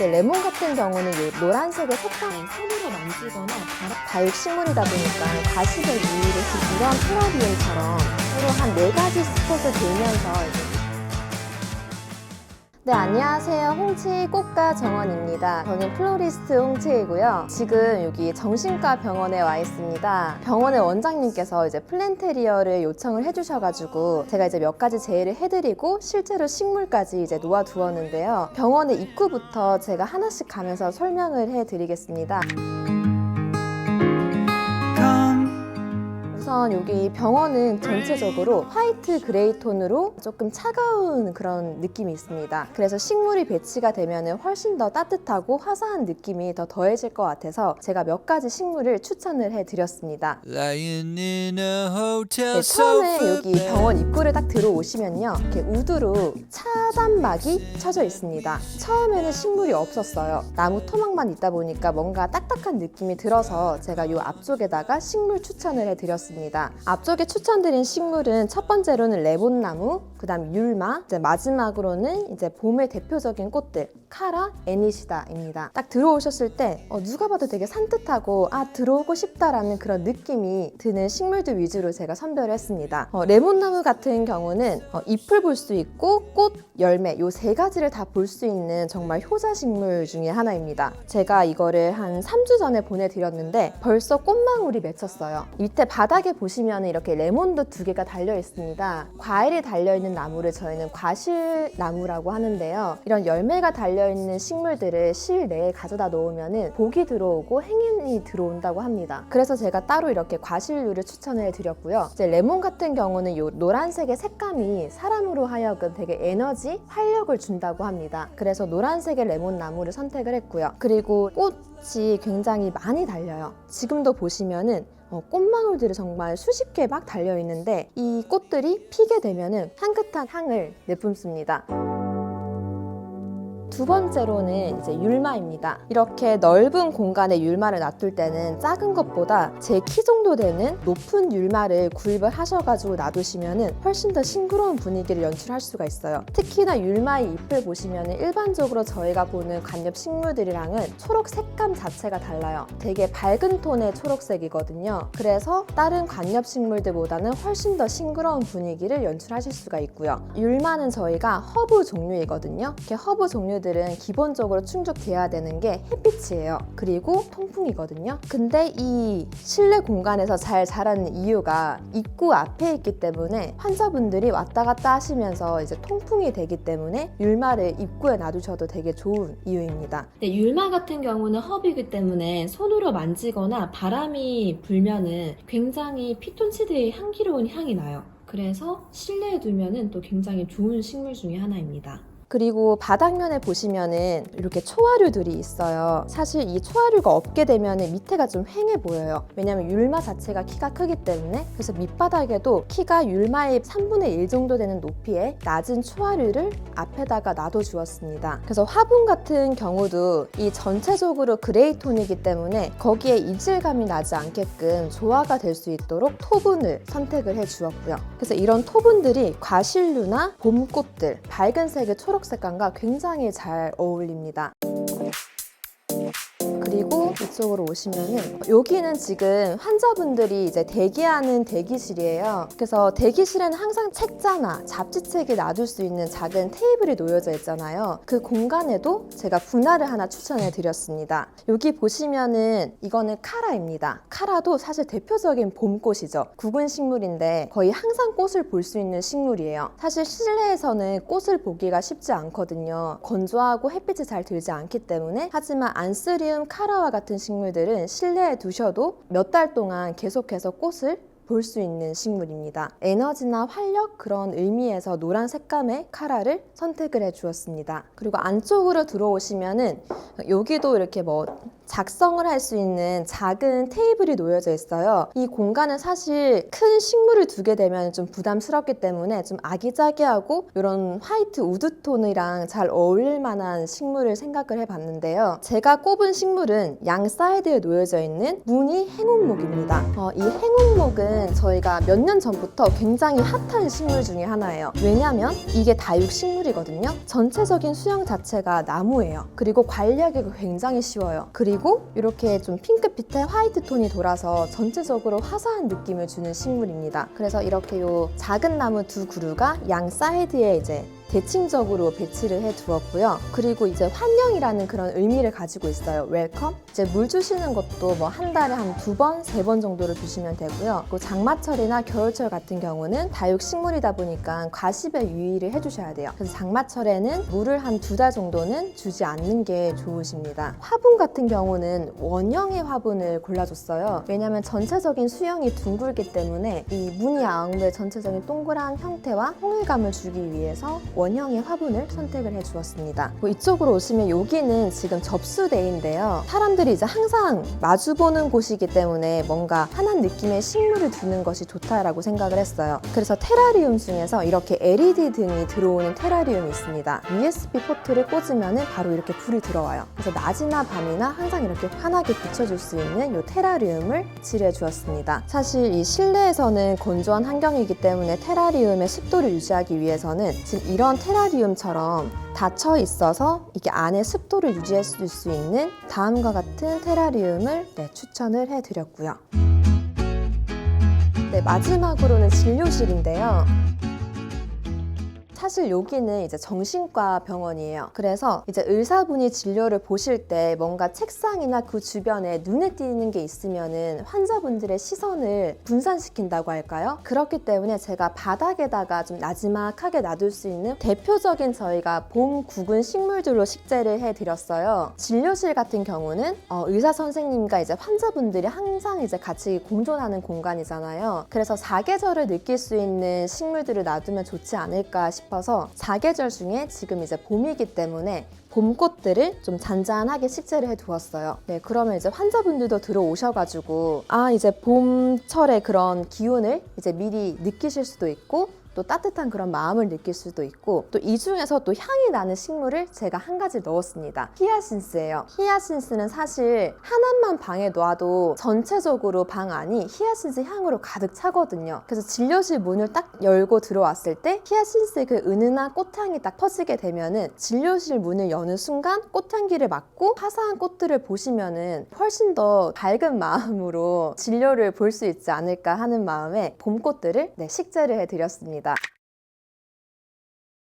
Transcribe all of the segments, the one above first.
레몬 같은 경우는 이 노란색의 색깔 손으로 만지거나 다육식물이다 보니까 가시적 유의를 이런 테라리움처럼 서로 한 네 가지 스폿을 돌면서 이제 네, 안녕하세요. 홍치 꽃가 정원입니다. 저는 플로리스트 홍치이고요. 지금 여기 정신과 병원에 와 있습니다. 병원의 원장님께서 이제 플랜테리어를 요청을 해주셔가지고 제가 이제 몇 가지 제의를 해드리고 실제로 식물까지 이제 놓아두었는데요. 병원의 입구부터 제가 하나씩 가면서 설명을 해드리겠습니다. 우선 여기 병원은 전체적으로 화이트 그레이 톤으로 조금 차가운 그런 느낌이 있습니다. 그래서 식물이 배치가 되면 훨씬 더 따뜻하고 화사한 느낌이 더 더해질 것 같아서 제가 몇 가지 식물을 추천을 해드렸습니다. 네, 처음에 여기. 병원 입구를 딱 들어오시면요. 이렇게 우드로 차단막이 쳐져 있습니다. 처음에는 식물이 없었어요. 나무 토막만 있다 보니까 뭔가 딱딱한 느낌이 들어서 제가 이 앞쪽에다가 식물 추천을 해드렸습니다. 앞쪽에 추천드린 식물은 첫 번째로는 레몬나무, 그 다음 율마, 이제 마지막으로는 이제 봄의 대표적인 꽃들, 카라, 애니시다입니다. 딱 들어오셨을 때 어, 누가 봐도 되게 산뜻하고 아 들어오고 싶다라는 그런 느낌이 드는 식물들 위주로 제가 선별을 했습니다. 어, 레몬나무 같은 경우는 어, 잎을 볼 수 있고 꽃, 열매 요 세 가지를 다 볼 수 있는 정말 효자 식물 중에 하나입니다. 제가 이거를 한 3주 전에 보내드렸는데 벌써 꽃망울이 맺혔어요. 밑에 바닥 에 보시면 이렇게 레몬도 두 개가 달려 있습니다. 과일이 달려 있는 나무를 저희는 과실 나무라고 하는데요. 이런 열매가 달려 있는 식물들을 실내에 가져다 놓으면 복이 들어오고 행운이 들어온다고 합니다. 그래서 제가 따로 이렇게 과실류를 추천을 드렸고요. 이제 레몬 같은 경우는 이 노란색의 색감이 사람으로 하여금 되게 에너지, 활력을 준다고 합니다. 그래서 노란색의 레몬 나무를 선택을 했고요. 그리고 꽃이 굉장히 많이 달려요. 지금도 보시면은 어, 꽃망울들이 정말 수십 개 막 달려 있는데 이 꽃들이 피게 되면은 향긋한 향을 내뿜습니다. 두 번째로는 이제 율마입니다. 이렇게 넓은 공간에 율마를 놔둘 때는 작은 것보다 제 키 정도 되는 높은 율마를 구입을 하셔가지고 놔두시면은 훨씬 더 싱그러운 분위기를 연출할 수가 있어요. 특히나 율마의 잎을 보시면은 일반적으로 저희가 보는 관엽 식물들이랑은 초록 색감 자체가 달라요. 되게 밝은 톤의 초록색이거든요. 그래서 다른 관엽 식물들보다는 훨씬 더 싱그러운 분위기를 연출하실 수가 있고요. 율마는 저희가 허브 종류이거든요. 이렇게 허브 종류 들은 기본적으로 충족돼야 되는 게 햇빛이에요. 그리고 통풍이거든요. 근데 이 실내 공간에서 잘 자라는 이유가 입구 앞에 있기 때문에 환자분들이 왔다 갔다 하시면서 이제 통풍이 되기 때문에 율마를 입구에 놔두셔도 되게 좋은 이유입니다. 네, 율마 같은 경우는 허브이기 때문에 손으로 만지거나 바람이 불면은 굉장히 피톤치드의 향기로운 향이 나요. 그래서 실내에 두면은 또 굉장히 좋은 식물 중에 하나입니다. 그리고 바닥면에 보시면은 이렇게 초화류들이 있어요. 사실 이 초화류가 없게 되면은 밑에가 좀 휑해 보여요. 왜냐면 율마 자체가 키가 크기 때문에 그래서 밑바닥에도 키가 율마의 3분의 1 정도 되는 높이의 낮은 초화류를 앞에다가 놔둬 주었습니다. 그래서 화분 같은 경우도 이 전체적으로 그레이 톤이기 때문에 거기에 이질감이 나지 않게끔 조화가 될 수 있도록 토분을 선택을 해 주었고요. 그래서 이런 토분들이 과실류나 봄꽃들, 밝은 색의 초록 색감과 굉장히 잘 어울립니다. 그리고 이쪽으로 오시면은 여기는 지금 환자분들이 이제 대기하는 대기실이에요. 그래서 대기실에는 항상 책자나 잡지책이 놔둘 수 있는 작은 테이블이 놓여져 있잖아요. 그 공간에도 제가 분할을 하나 추천해 드렸습니다. 여기 보시면은 이거는 카라입니다. 카라도 사실 대표적인 봄꽃이죠. 구근 식물인데 거의 항상 꽃을 볼 수 있는 식물이에요. 사실 실내에서는 꽃을 보기가 쉽지 않거든요. 건조하고 햇빛이 잘 들지 않기 때문에 하지만 안스리움 카라 와 같은 식물들은 실내에 두셔도 몇 달 동안 계속해서 꽃을 볼 수 있는 식물입니다. 에너지나 활력 그런 의미에서 노란 색감의 카라를 선택을 해 주었습니다. 그리고 안쪽으로 들어오시면은 여기도 이렇게 뭐 작성을 할 수 있는 작은 테이블이 놓여져 있어요. 이 공간은 사실 큰 식물을 두게 되면 좀 부담스럽기 때문에 좀 아기자기하고 이런 화이트 우드 톤이랑 잘 어울릴 만한 식물을 생각을 해봤는데요. 제가 꼽은 식물은 양 사이드에 놓여져 있는 무늬 행운목입니다. 어, 이 행운목은 저희가 몇 년 전부터 굉장히 핫한 식물 중에 하나예요. 왜냐면 이게 다육 식물이거든요. 전체적인 수영 자체가 나무예요. 그리고 관리하기가 굉장히 쉬워요. 그리고 이렇게 좀 핑크빛에 화이트 톤이 돌아서 전체적으로 화사한 느낌을 주는 식물입니다. 그래서 이렇게 요 작은 나무 두 그루가 양 사이드에 이제 대칭적으로 배치를 해 두었고요. 그리고 이제 환영이라는 그런 의미를 가지고 있어요. 웰컴. 이제 물 주시는 것도 뭐 한 달에 한 두 번, 세 번 정도를 주시면 되고요. 그 장마철이나 겨울철 같은 경우는 다육 식물이다 보니까 과습에 유의를 해주셔야 돼요. 그래서 장마철에는 물을 한 두 달 정도는 주지 않는 게 좋으십니다. 화분 같은 경우는 원형의 화분을 골라줬어요. 왜냐하면 전체적인 수영이 둥글기 때문에 이 무늬 아웅의 전체적인 동그란 형태와 통일감을 주기 위해서 원 형의 화분을 선택을 해 주었습니다. 뭐 이쪽으로 오시면 여기는 지금 접수대인데요. 사람들이 이제 항상 마주보는 곳이기 때문에 뭔가 환한 느낌의 식물을 두는 것이 좋다라고 생각을 했어요. 그래서 테라리움 중에서 이렇게 LED 등이 들어오는 테라리움이 있습니다. USB 포트를 꽂으면 바로 이렇게 불이 들어와요. 그래서 낮이나 밤이나 항상 이렇게 환하게 비춰줄 수 있는 이 테라리움을 배치를 해주었습니다. 사실 이 실내에서는 건조한 환경이기 때문에 테라리움의 습도를 유지하기 위해서는 지금 이런 테라리움처럼 닫혀 있어서 이게 안에 습도를 유지해 줄수 있는 다음과 같은 테라리움을 네, 추천을 해드렸고요. 네, 마지막으로는 진료실인데요. 사실 여기는 이제 정신과 병원이에요. 그래서 이제 의사분이 진료를 보실 때 뭔가 책상이나 그 주변에 눈에 띄는 게 있으면은 환자분들의 시선을 분산시킨다고 할까요? 그렇기 때문에 제가 바닥에다가 좀 나지막하게 놔둘 수 있는 대표적인 저희가 봄 구근 식물들로 식재를 해드렸어요. 진료실 같은 경우는 어, 의사 선생님과 이제 환자분들이 항상 이제 같이 공존하는 공간이잖아요. 그래서 사계절을 느낄 수 있는 식물들을 놔두면 좋지 않을까 싶어 서 사계절 중에 지금 이제 봄이기 때문에 봄꽃들을 좀 잔잔하게 식재를 해 두었어요. 네, 그러면 이제 환자분들도 들어오셔가지고, 아, 이제 봄철의 그런 기운을 이제 미리 느끼실 수도 있고, 또 따뜻한 그런 마음을 느낄 수도 있고 또 이 중에서 또 향이 나는 식물을 제가 한 가지 넣었습니다. 히아신스예요. 히아신스는 사실 하나만 방에 놔도 전체적으로 방 안이 히아신스 향으로 가득 차거든요. 그래서 진료실 문을 딱 열고 들어왔을 때 히아신스의 그 은은한 꽃향이 딱 퍼지게 되면은 진료실 문을 여는 순간 꽃향기를 맡고 화사한 꽃들을 보시면은 훨씬 더 밝은 마음으로 진료를 볼 수 있지 않을까 하는 마음에 봄꽃들을 네, 식재를 해드렸습니다.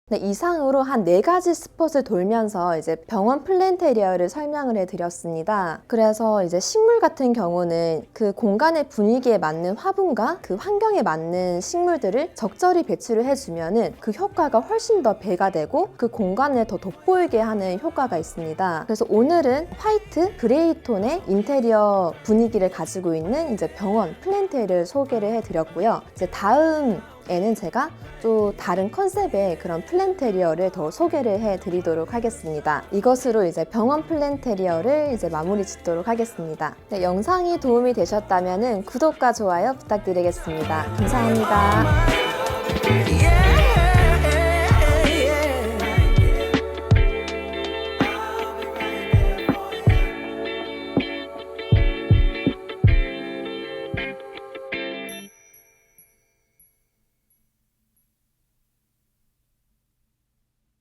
네, 이상으로 한 네 가지 스폿을 돌면서 이제 병원 플랜테리어를 설명을 해드렸습니다. 그래서 이제 식물 같은 경우는 그 공간의 분위기에 맞는 화분과 그 환경에 맞는 식물들을 적절히 배치를 해주면은 그 효과가 훨씬 더 배가 되고 그 공간을 더 돋보이게 하는 효과가 있습니다. 그래서 오늘은 화이트, 그레이 톤의 인테리어 분위기를 가지고 있는 이제 병원 플랜테리어를 소개를 해드렸고요. 이제 다음 에는 제가 또 다른 컨셉의 그런 플랜테리어를 더 소개를 해 드리도록 하겠습니다. 이것으로 이제 병원 플랜테리어를 이제 마무리 짓도록 하겠습니다. 네, 영상이 도움이 되셨다면 구독과 좋아요 부탁드리겠습니다. 감사합니다.